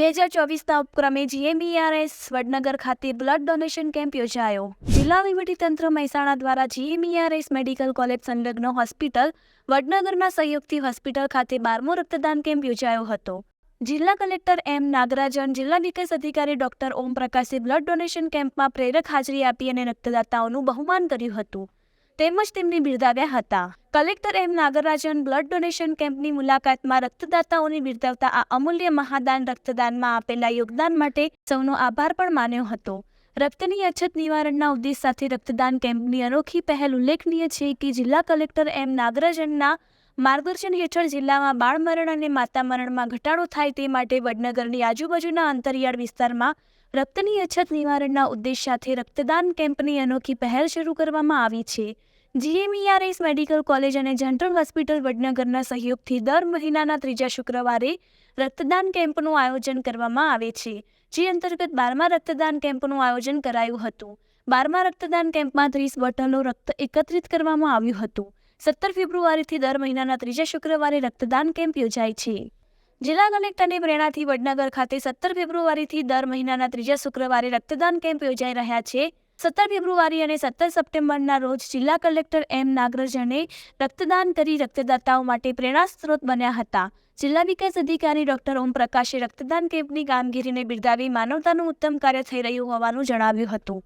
બે હજાર ચોવીસના ઉપક્રમે જીએમઈઆરએસ વડનગર ખાતે બ્લડ ડોનેશન કેમ્પ યોજાયો. જિલ્લા વહીવટીતંત્ર મહેસાણા દ્વારા જીએમઈઆરએસ મેડિકલ કોલેજ સંલગ્ન હોસ્પિટલ, વડનગરના સહયોગથી હોસ્પિટલ ખાતે બારમો રક્તદાન કેમ્પ યોજાયો હતો. જિલ્લા કલેક્ટર એમ નાગરાજન જિલ્લા વિકાસ અધિકારી ડોક્ટર ઓમ પ્રકાશે બ્લડ ડોનેશન કેમ્પમાં પ્રેરક હાજરી આપી અને રક્તદાતાઓનું બહુમાન કર્યું હતું. તેમજ તેમને બિરદાવ્યા હતા. Collector M Nagarajan blood donation કેમ્પની મુલાકાતમાં રક્તદાતાઓને બિરદાવતા આ અમૂલ્ય મહાદાન રક્તદાનમાં આપેલા યોગદાન માટે સૌનો આભાર પણ માન્યો હતો. રક્તની અછત નિવારણના ઉદ્દેશ સાથે રક્તદાન કેમ્પની અનોખી પહેલ ઉલ્લેખનીય છે કે જિલ્લા કલેક્ટર એમ નાગરાજનના માર્ગદર્શન હેઠળ જિલ્લામાં બાળમરણ અને માતા મરણમાં ઘટાડો થાય તે માટે વડનગરની આજુબાજુના અંતરિયાળ વિસ્તારમાં રક્તની અછત નિવારણના ઉદ્દેશ સાથે રક્તદાન કેમ્પની અનોખી પહેલ શરૂ કરવામાં આવી છે. જીએમઈઆરએસ મેડિકલ કોલેજ અને જનરલ હોસ્પિટલ વડનગરના સહયોગથી દર મહિનાના ત્રીજા શુક્રવારે રક્તદાન કેમ્પનું આયોજન કરવામાં આવે છે, જે અંતર્ગત બારમા રક્તદાન કેમ્પનું આયોજન કરાયું હતું. બારમા રક્તદાન કેમ્પમાં ત્રીસ બોટલો રક્ત એકત્રિત કરવામાં આવ્યું હતું. સત્તર ફેબ્રુઆરીથી દર મહિનાના ત્રીજા શુક્રવારે રક્તદાન કેમ્પ યોજાય છે. જિલ્લા કલેક્ટરની પ્રેરણાથી વડનગર ખાતે સત્તર ફેબ્રુઆરીથી દર મહિનાના ત્રીજા શુક્રવારે રક્તદાન કેમ્પ યોજાઈ રહ્યા છે. સત્તર ફેબ્રુઆરી અને સત્તર સપ્ટેમ્બરના રોજ જિલ્લા કલેક્ટર એમ નાગરજને રક્તદાન કરી રક્તદાતાઓ માટે પ્રેરણા સ્ત્રોત બન્યા હતા. જિલ્લા વિકાસ અધિકારી ડોક્ટર ઓમ પ્રકાશે રક્તદાન કેમ્પની કામગીરીને બિરદાવી માનવતાનું ઉત્તમ કાર્ય થઈ રહ્યું હોવાનું જણાવ્યું હતું.